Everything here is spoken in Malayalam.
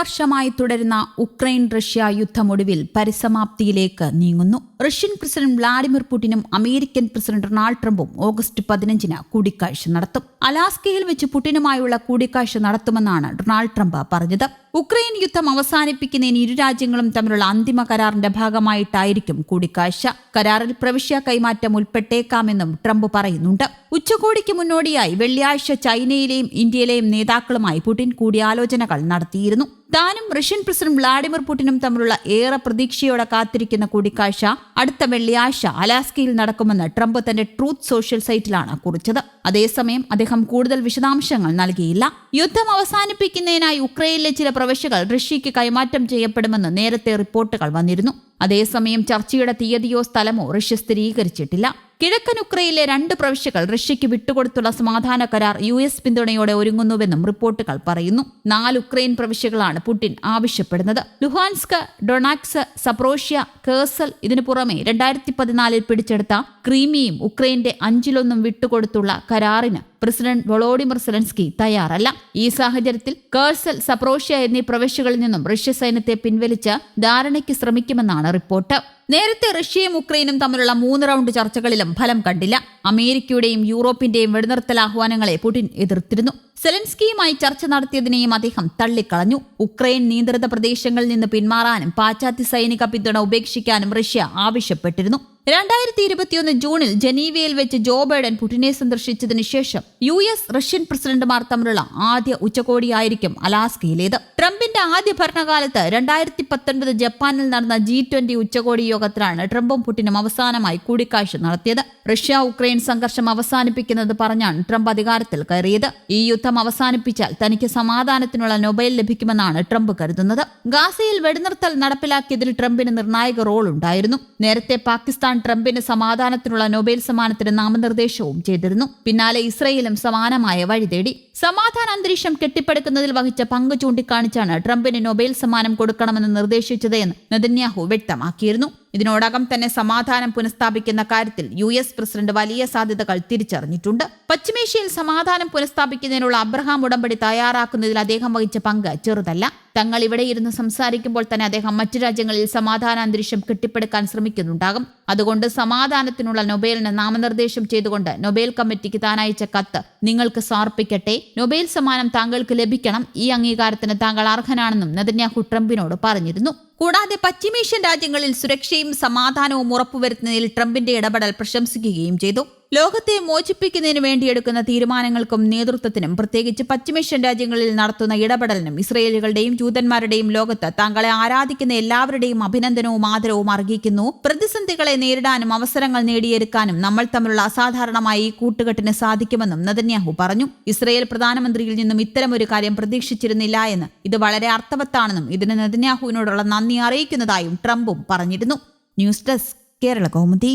വർഷമായി തുടരുന്ന ഉക്രൈൻ റഷ്യ യുദ്ധമൊടുവിൽ പരിസമാപ്തിയിലേക്ക് നീങ്ങുന്നു. റഷ്യൻ പ്രസിഡന്റ് വ്ളാഡിമിർ പുടിനും അമേരിക്കൻ പ്രസിഡന്റ് ഡൊണാൾഡ് ട്രംപും ഓഗസ്റ്റ് പതിനഞ്ചിന് കൂടിക്കാഴ്ച നടത്തും. അലാസ്കയിൽ വെച്ച് പുടിനുമായുള്ള കൂടിക്കാഴ്ച നടത്തുമെന്നാണ് ഡൊണാൾഡ് ട്രംപ് പറഞ്ഞത്. ഉക്രൈൻ യുദ്ധം അവസാനിപ്പിക്കുന്നതിന് ഇരു രാജ്യങ്ങളും തമ്മിലുള്ള അന്തിമ കരാറിന്റെ ഭാഗമായിട്ടായിരിക്കും കൂടിക്കാഴ്ച. കരാറിൽ പ്രവിശ്യ കൈമാറ്റം ഉൾപ്പെട്ടേക്കാമെന്നും ട്രംപ് പറയുന്നുണ്ട്. ഉച്ചകോടിക്ക് മുന്നോടിയായി വെള്ളിയാഴ്ച ചൈനയിലെയും ഇന്ത്യയിലെയും നേതാക്കളുമായി പുടിൻ കൂടിയാലോചനകൾ നടത്തിയിരുന്നു. താനും റഷ്യൻ പ്രസിഡന്റ് വ്ളാഡിമിർ പുടിനും തമ്മിലുള്ള ഏറെ പ്രതീക്ഷയോടെ കാത്തിരിക്കുന്ന കൂടിക്കാഴ്ച അടുത്ത വെള്ളിയാഴ്ച അലാസ്കയിൽ നടക്കുമെന്ന് ട്രംപ് തന്റെ ട്രൂത്ത് സോഷ്യൽ സൈറ്റിലാണ് കുറിച്ചത്. അതേസമയം അദ്ദേഹം കൂടുതൽ വിശദാംശങ്ങൾ നൽകിയില്ല. യുദ്ധം അവസാനിപ്പിക്കുന്നതിനായി ഉക്രൈനിലെ ചില പ്രവിശ്യകൾ റഷ്യയ്ക്ക് കൈമാറ്റം ചെയ്യപ്പെടുമെന്ന് നേരത്തെ റിപ്പോർട്ടുകൾ വന്നിരുന്നു. അതേസമയം ചർച്ചയുടെ തീയതിയോ സ്ഥലമോ റഷ്യ സ്ഥിരീകരിച്ചിട്ടില്ല. കിഴക്കൻ ഉക്രൈനിലെ രണ്ട് പ്രവിശ്യകൾ റഷ്യയ്ക്ക് വിട്ടുകൊടുത്തുള്ള സമാധാന കരാർ യു എസ് പിന്തുണയോടെ ഒരുങ്ങുന്നുവെന്നും റിപ്പോർട്ടുകൾ പറയുന്നു. നാല് ഉക്രൈൻ പ്രവിശ്യകളാണ് പുടിൻ ആവശ്യപ്പെടുന്നത്. ലുഹാൻസ്ക് ഡൊണാക്സ് സപ്രോഷ്യ കേസൽ ഇതിനു പുറമെ രണ്ടായിരത്തി പതിനാലിൽ പിടിച്ചെടുത്ത ക്രീമിയും ഉക്രൈന്റെ അഞ്ചിലൊന്നും വിട്ടുകൊടുത്തുള്ള കരാറിന് പ്രസിഡന്റ് വൊളോഡിമിർ സെലൻസ്കി തയ്യാറല്ല. ഈ സാഹചര്യത്തിൽ കേഴ്സൽ സപ്രോഷ്യ എന്നീ പ്രവിശ്യകളിൽ നിന്നും റഷ്യ സൈന്യത്തെ പിൻവലിച്ച് ധാരണയ്ക്ക് ശ്രമിക്കുമെന്നാണ് റിപ്പോർട്ട്. നേരത്തെ റഷ്യയും ഉക്രൈനും തമ്മിലുള്ള മൂന്ന് റൗണ്ട് ചർച്ചകളിലും ഫലം കണ്ടില്ല. അമേരിക്കയുടെയും യൂറോപ്പിന്റെയും വെടിനിർത്തൽ ആഹ്വാനങ്ങളെ പുടിൻ എതിർത്തിരുന്നു. സെലൻസ്കിയുമായി ചർച്ച നടത്തിയതിനെയും അദ്ദേഹം തള്ളിക്കളഞ്ഞു. ഉക്രൈൻ നിയന്ത്രിത പ്രദേശങ്ങളിൽ നിന്ന് പിന്മാറാനും പാശ്ചാത്യ സൈനിക പിന്തുണ ഉപേക്ഷിക്കാനും റഷ്യ ആവശ്യപ്പെട്ടിരുന്നു. രണ്ടായിരത്തി ഇരുപത്തിയൊന്ന് ജൂണിൽ ജനീവയിൽ വെച്ച് ജോ ബൈഡൻ പുടിനെ സന്ദർശിച്ചതിനു ശേഷം യു എസ് റഷ്യൻ പ്രസിഡന്റുമാർ തമ്മിലുള്ള ആദ്യ ഉച്ചകോടിയായിരിക്കും അലാസ്കയിലേത്. ട്രംപിന്റെ ആദ്യ ഭരണകാലത്ത് രണ്ടായിരത്തി പത്തൊൻപത് ജപ്പാനിൽ നടന്ന ജി ട്വന്റി ഉച്ചകോടി യോഗത്തിലാണ് ട്രംപും പുടിനും അവസാനമായി കൂടിക്കാഴ്ച നടത്തിയത്. റഷ്യ ഉക്രൈൻ സംഘർഷം അവസാനിപ്പിക്കുന്നത് പറഞ്ഞാണ് ട്രംപ് അധികാരത്തിൽ കയറിയത്. ഈ യുദ്ധം അവസാനിപ്പിച്ചാൽ തനിക്ക് സമാധാനത്തിനുള്ള നൊബൈൽ ലഭിക്കുമെന്നാണ് ട്രംപ് കരുതുന്നത്. ഗാസയിൽ വെടിനിർത്തൽ നടപ്പിലാക്കിയതിൽ ട്രംപിന് നിർണായക റോൾ ഉണ്ടായിരുന്നു. നേരത്തെ പാകിസ്ഥാൻ ട്രംപിന് സമാധാനത്തിനുള്ള നൊബൈൽ സമ്മാനത്തിന് നാമനിർദ്ദേശവും ചെയ്തിരുന്നു. പിന്നാലെ ഇസ്രയേലും സമാനമായ വഴി തേടി. സമാധാന അന്തരീക്ഷം കെട്ടിപ്പടുക്കുന്നതിൽ വഹിച്ച പങ്ക് ചൂണ്ടിക്കാണിച്ചാണ് ട്രംപിന് നൊബൈൽ സമ്മാനം കൊടുക്കണമെന്ന് നിർദ്ദേശിച്ചത് എന്ന് നെതന്യാഹു വ്യക്തമാക്കിയിരുന്നു. ഇതിനോടകം തന്നെ സമാധാനം പുനഃസ്ഥാപിക്കുന്ന കാര്യത്തിൽ യു എസ് പ്രസിഡന്റ് വലിയ സാധ്യതകൾ തിരിച്ചറിഞ്ഞിട്ടുണ്ട്. പശ്ചിമേഷ്യയിൽ സമാധാനം പുനഃസ്ഥാപിക്കുന്നതിനുള്ള അബ്രഹാം ഉടമ്പടി തയ്യാറാക്കുന്നതിൽ അദ്ദേഹം വഹിച്ച പങ്ക് ചെറുതല്ല. തങ്ങൾ ഇവിടെ ഇരുന്ന് സംസാരിക്കുമ്പോൾ തന്നെ അദ്ദേഹം മറ്റു രാജ്യങ്ങളിൽ സമാധാന അന്തരീക്ഷം കെട്ടിപ്പടുക്കാൻ ശ്രമിക്കുന്നുണ്ടാകും. അതുകൊണ്ട് സമാധാനത്തിനുള്ള നൊബേലിന് നാമനിർദ്ദേശം ചെയ്തുകൊണ്ട് നൊബേൽ കമ്മിറ്റിക്ക് താൻ അയച്ച കത്ത് നിങ്ങൾക്ക് സമർപ്പിക്കട്ടെ. നൊബേൽ സമ്മാനം താങ്കൾക്ക് ലഭിക്കണം. ഈ അംഗീകാരത്തിന് താങ്കൾ അർഹനാണെന്നും നെതന്യാഹു ട്രംപിനോട് പറഞ്ഞിരുന്നു. കൂടാതെ പശ്ചിമേഷ്യൻ രാജ്യങ്ങളിൽ സുരക്ഷയും സമാധാനവും ഉറപ്പുവരുത്തുന്നതിൽ ട്രംപിന്റെ ഇടപെടൽ പ്രശംസിക്കുകയും ചെയ്തു. ലോകത്തെ മോചിപ്പിക്കുന്നതിന് വേണ്ടിയെടുക്കുന്ന തീരുമാനങ്ങൾക്കും നേതൃത്വത്തിനും പ്രത്യേകിച്ച് പശ്ചിമേഷ്യൻ രാജ്യങ്ങളിൽ നടത്തുന്ന ഇടപെടലിനും ഇസ്രയേലുകളുടെയും ജൂതന്മാരുടെയും ലോകത്ത് താങ്കളെ ആരാധിക്കുന്ന എല്ലാവരുടെയും അഭിനന്ദനവും ആദരവും അർഹിക്കുന്നു. പ്രതിസന്ധികളെ നേരിടാനും അവസരങ്ങൾ നേടിയെടുക്കാനും നമ്മൾ തമ്മിലുള്ള അസാധാരണമായ ഈ കൂട്ടുകെട്ടിന് സാധിക്കുമെന്നും നദന്യാഹു പറഞ്ഞു. ഇസ്രയേൽ പ്രധാനമന്ത്രിയിൽ നിന്നും ഇത്തരമൊരു കാര്യം പ്രതീക്ഷിച്ചിരുന്നില്ല എന്ന് ഇത് വളരെ അർത്ഥവത്താണെന്നും ഇതിന് നദന്യാഹുവിനോടുള്ള നന്ദി അറിയിക്കുന്നതായും ട്രംപും പറഞ്ഞിരുന്നു. News desk Kerala Kaumudi.